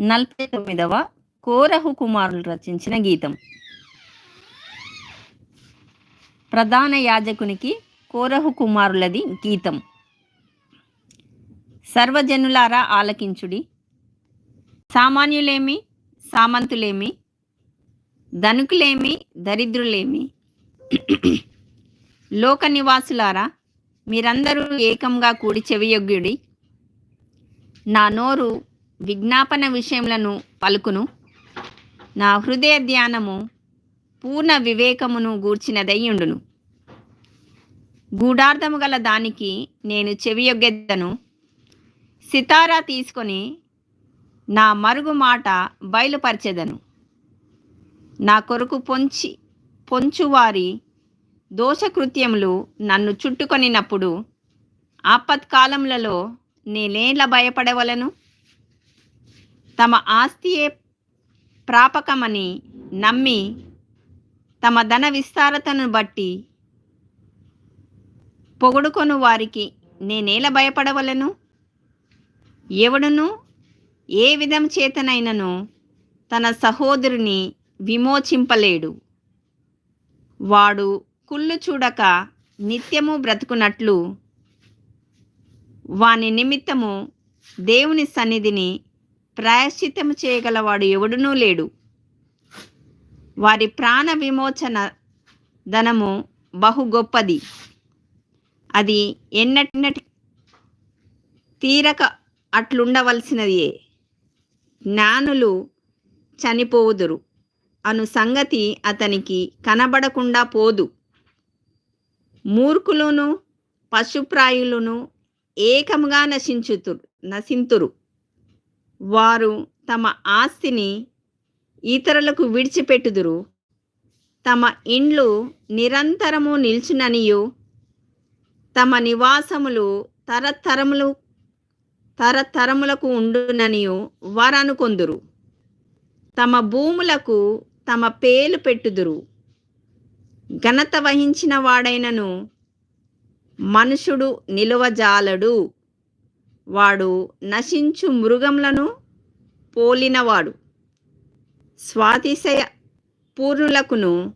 నలభై తొమ్మిదవ కోరహు కుమారులు రచించిన గీతం. ప్రధాన యాజకునికి కోరహు కుమారులది గీతం. సర్వజనులారా ఆలకించుడి. సామాన్యులేమి సామంతులేమి ధనుకులేమి దరిద్రులేమి. లోక నివాసులారా మీరందరూ ఏకంగా కూడి చెవియొగ్గుడి నా నోరు విజ్ఞాపన విషయములను పలుకును. నా హృదయ ధ్యానము పూర్ణ వివేకమును గూర్చినదయ్యుండును. గూఢార్థము గల దానికి నేను చెవియొగ్గెద్దను. సితారా తీసుకొని నా మరుగు మాట బయలుపరచెదను. నా కొరకు పొంచి పొంచువారి దోషకృత్యములు నన్ను చుట్టుకొనినప్పుడు ఆపత్కాలములలో నేనేలా భయపడవలను? తమ ఆస్తియే ప్రాపకమని నమ్మి తమ ధన విస్తారతను బట్టి పొగుడుకొను వారికి నేనేలా భయపడవలను? ఎవడును ఏ విధం చేతనైనను తన సహోదరుని విమోచింపలేడు. వాడు కుళ్ళు చూడక నిత్యము బ్రతుకున్నట్లు వాని నిమిత్తము దేవుని సన్నిధిని ప్రాయశ్చిత్తము చేయగలవాడు ఎవడునూ లేడు. వారి ప్రాణ విమోచన ధనము బహు గొప్పది. అది ఎన్నటి తీరక అట్లుండవలసినదియే. జ్ఞానులు చనిపోవుదురు. అను సంగతి అతనికి కనబడకుండా పోదు. మూర్ఖులును పశుప్రాయులను ఏకముగా నశించుతురు నశింతురు. వారు తమ ఆస్తిని ఇతరులకు విడిచిపెట్టుదురు. తమ ఇండ్లు నిరంతరము నిల్చుననియు. తమ నివాసములు తరతరములు తరతరములకు ఉండుననియు వారనుకొందురు. తమ భూములకు తమ పేలు పెట్టుదురు. ఘనత వహించిన వాడైనను మనుషుడు నిలువజాలడు. వాడు నశించు మృగములను పోలినవాడు. స్వాతిశయ పూర్ణులకును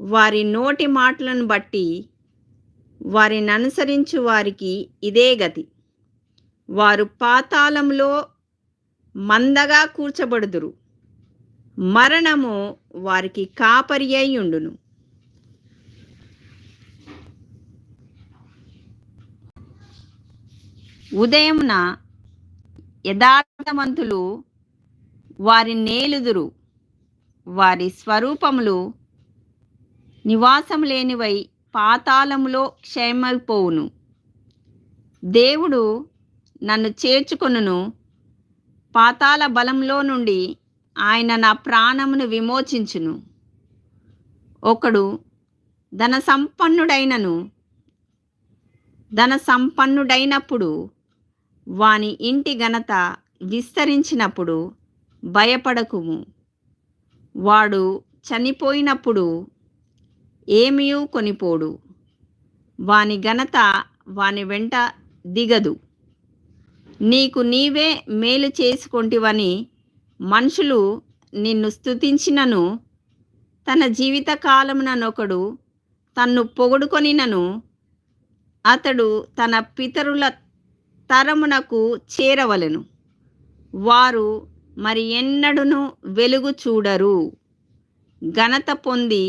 వారి నోటి మాటలను బట్టి వారిని అనుసరించు వారికి ఇదే గతి. వారు పాతాళంలో మందగా కూర్చబడుదురు. మరణము వారికి కాపరి అయి ఉండును. ఉదయమున యథార్థవంతులు వారి నేలుదురు వారి స్వరూపములు నివాసం లేనివై పాతాళములో క్షయమైపోవును దేవుడు నన్ను చేర్చుకొనును. పాతాళ బలంలో నుండి ఆయన నా ప్రాణమును విమోచించును. ఒకడు ధన సంపన్నుడైనను ధన సంపన్నుడైనప్పుడు వాని ఇంటి ఘనత విస్తరించినప్పుడు భయపడకుము. వాడు చనిపోయినప్పుడు ఏమీయూ కొనిపోడు. వాని ఘనత వాని వెంట దిగదు. నీకు నీవే మేలు చేసుకొంటివని మనుషులు నిన్ను స్తుతించినను. తన జీవిత కాలముననొకడు తన్ను పొగుడుకొనినను. అతడు తన పితరుల తరమునకు చేరవలెను. వారు మరి ఎన్నడును వెలుగు చూడరు. ఘనత పొంది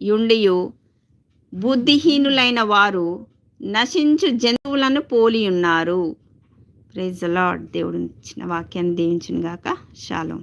యుండియు బుద్ధిహీనులైన వారు నశించు జంతువులను పోలి ఉన్నారు ప్రైజ్ లార్డ్ దేవుడు ఇచ్చిన వాక్యాన్ని దీవించును గాక షాలోం